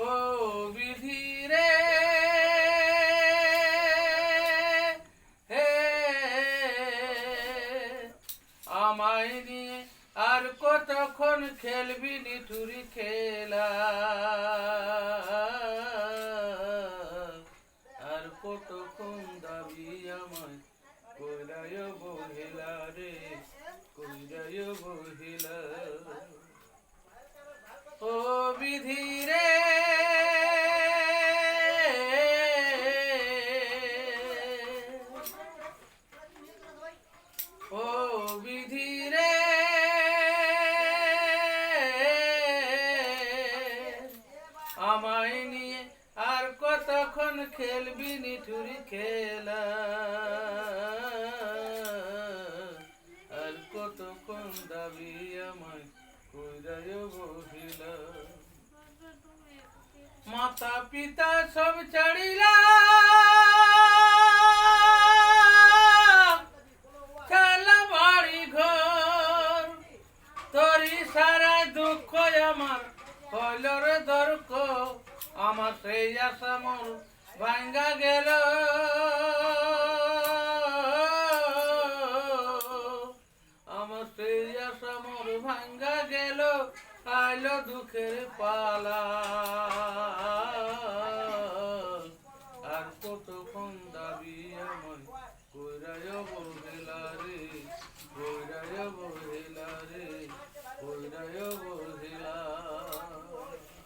ও বিধি রে আর কতক্ষণ খেলবি নিঠুরি খেলা? আর কতক্ষণ দাবি আমায় কইরায় বহিলা রে কইরায় বহিলা। ও বিধি রে। ও বিধি রে। আর কতক্ষণ খেলবি, নিঠুরি খেলা? দাবি আমায় কইরায় বহিলা। মাতা পিতা সব ছাড়িলা। খেলা বাড়ি ঘর। তোরই সারা দুঃখ আমার হইল রে দর্ক আমার সেই আশা মোর ভাঙ্গা গেল। ভাঙ্গা গেল আইলো দুঃখের পালা।